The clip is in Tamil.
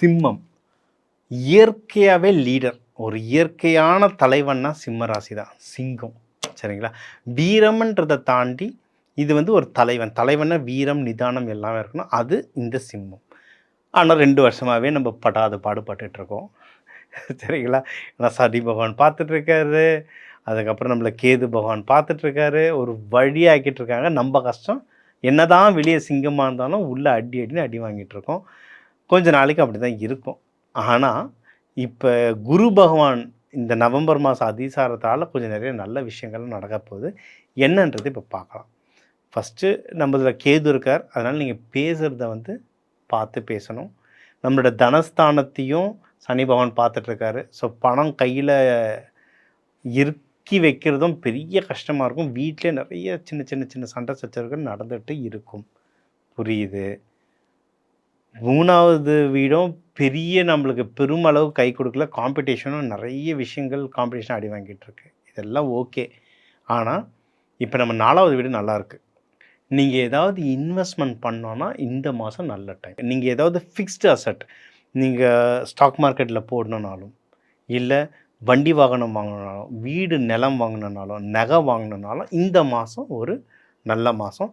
சிம்மம். இயற்கையாகவே லீடர் ஒரு இயற்கையான தலைவன்னா சிம்ம ராசி தான் சிங்கம். சரிங்களா? வீரம்ன்றதை தாண்டி இது வந்து ஒரு தலைவன். தலைவன்னா வீரம் நிதானம் எல்லாமே இருக்கணும். அது இந்த சிம்மம். ஆனால் ரெண்டு வருஷமாகவே நம்ம படாத பாடுபட்டுருக்கோம் இருக்கோம். சரிங்களா? ஏன்னா சனி பகவான் பார்த்துட்ருக்காரு அதுக்கப்புறம் நம்மளை கேது பகவான் பார்த்துட்ருக்காரு ஒரு வழியாக்கிட்டு இருக்காங்க. நம்ம கஷ்டம். என்னதான் வெளியே சிங்கமாக இருந்தாலும் உள்ளே அடி அடின்னு அடி வாங்கிட்டு இருக்கோம். கொஞ்ச நாளைக்கு அப்படி தான் இருக்கும். ஆனால் இப்போ குரு பகவான் இந்த நவம்பர் மாதம் அதிசாரத்தால் கொஞ்சம் நிறைய நல்ல விஷயங்கள்லாம் நடக்க போகுது. என்னன்றது இப்போ பார்க்கலாம். ஃபஸ்ட்டு நம்மள கேது இருக்கார். அதனால் நீங்கள் பேசுகிறத வந்து பார்த்து பேசணும். நம்மளோட தனஸ்தானத்தையும் சனி பகவான் பார்த்துட்ருக்காரு ஸோ பணம் கையில் இறுக்கி வைக்கிறதும் பெரிய கஷ்டமாக இருக்கும். வீட்டிலே நிறைய சின்ன சின்ன சின்ன சண்டை சச்சரவுகள் நடந்துகிட்டு இருக்கும். புரியுது? மூணாவது வீடும் பெரிய நம்மளுக்கு பெருமளவு கை கொடுக்கல. காம்படிஷனும் நிறைய விஷயங்கள் காம்படிஷன் அடி வாங்கிட்டு இருக்கு. இதெல்லாம் ஓகே. ஆனால் இப்போ நம்ம நாலாவது வீடு நல்லாயிருக்கு நீங்கள் ஏதாவது இன்வெஸ்ட்மெண்ட் பண்ணோன்னா இந்த மாதம் நல்ல டைம் நீங்கள் ஏதாவது ஃபிக்ஸ்டு அசட் நீங்கள் ஸ்டாக் மார்க்கெட்டில் போடணுன்னாலும் இல்லை வண்டி வாகனம் வாங்கணுனாலும் வீடு நிலம் வாங்கினாலும் நகை வாங்கினாலும் இந்த மாதம் ஒரு நல்ல மாதம்